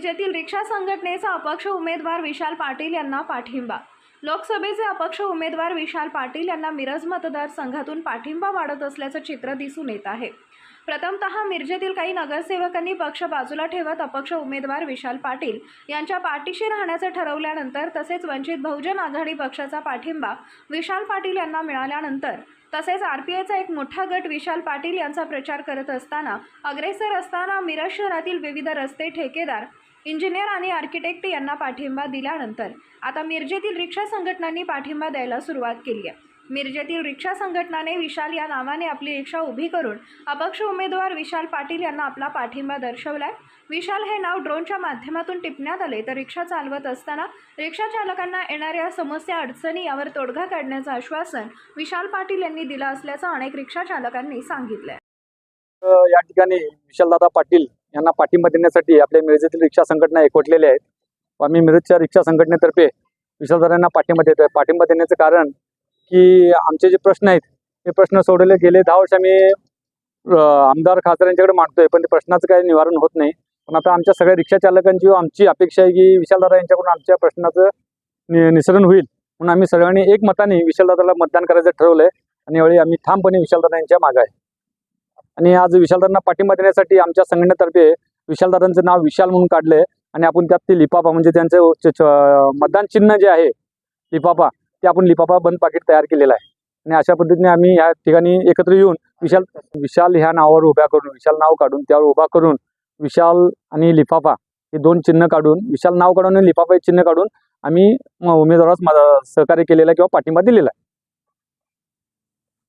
मिरजेतील रिक्षा संघटनेचा अपक्ष उमेदवार विशाल पाटील यांना पाठिंबा. लोकसभेचे अपक्ष उमेदवार विशाल पाटील यांना मिरज मतदारसंघातून पाठिंबा वाढत असल्याचं चित्र दिसून येत आहे. प्रथमतः मिरजेतील काही नगरसेवकांनी पक्ष बाजूला ठेवत अपक्ष उमेदवार विशाल पाटील यांच्या पाठीशी राहण्याचं ठरवल्यानंतर तसेच वंचित बहुजन आघाडी पक्षाचा पाठिंबा विशाल पाटील यांना मिळाल्यानंतर तसेच आर पी आयचा एक मोठा गट विशाल पाटील यांचा प्रचार करत असताना अग्रेसर असताना मिरज शहरातील विविध रस्ते ठेकेदार इंजिनियर आणि आर्किटेक्ट यांना पाठिंबा दिल्यानंतर आता मिरजेतील रिक्षा संघटनांनी पाठिंबा द्यायला सुरुवात केली आहे. मिरजेतील रिक्षा संघटनाने विशाल या नावाने आपली रिक्षा उभी करून अपक्ष उमेदवार विशाल पाटील यांना आपला पाठिंबा दर्शवलाय. विशाल हे नाव ड्रोनच्या माध्यमातून टिपण्यात आले तर रिक्षा चालवत असताना रिक्षा चालकांना येणाऱ्या समस्या अडचणी यावर तोडगा काढण्याचं आश्वासन विशाल पाटील यांनी दिलं असल्याचं अनेक रिक्षा चालकांनी सांगितलंय. या ठिकाणी विशालदादा पाटील यांना पाठिंबा देण्यासाठी आपल्या मिरजेतील रिक्षा संघटना एकवटलेल्या आहेत. व आम्ही मिरजच्या रिक्षा संघटनेतर्फे विशालदादांना पाठिंबा देतोय. पाठिंबा देण्याचं कारण की आमचे जे प्रश्न आहेत ते प्रश्न सोडवले गेले. दहा वर्ष आम्ही आमदार खासदार यांच्याकडे मांडतोय पण ते प्रश्नाचं काही निवारण होत नाही. पण आता आमच्या सगळ्या रिक्षा चालकांची आमची अपेक्षा आहे की विशालदादा यांच्याकडून आमच्या प्रश्नाचं नि निसरण होईल. म्हणून आम्ही सगळ्यांनी एक मताने विशालदादाला मतदान करायचं ठरवलंय. आणि यावेळी आम्ही ठामपणे विशालदादा यांच्या मागे आहे. आणि आज विशालदारांना पाठिंबा देण्यासाठी आमच्या संघटनेतर्फे विशालदारांचं नाव विशाल म्हणून काढलंय. आणि आपण त्यात ते लिपापा म्हणजे त्यांचं मतदान चिन्ह जे आहे लिपापा ते आपण लिपापा बंद पाकिट तयार केलेलं आहे. आणि अशा पद्धतीने आम्ही या ठिकाणी एकत्र येऊन विशाल विशाल ह्या नावावर उभ्या करून विशाल नाव काढून त्यावर उभा करून विशाल आणि लिफाफा हे दोन चिन्ह काढून विशाल नाव काढून आणि लिफाफा हे चिन्ह काढून आम्ही उमेदवारास सहकार्य केलेलं आहे किंवा पाठिंबा दिलेला आहे.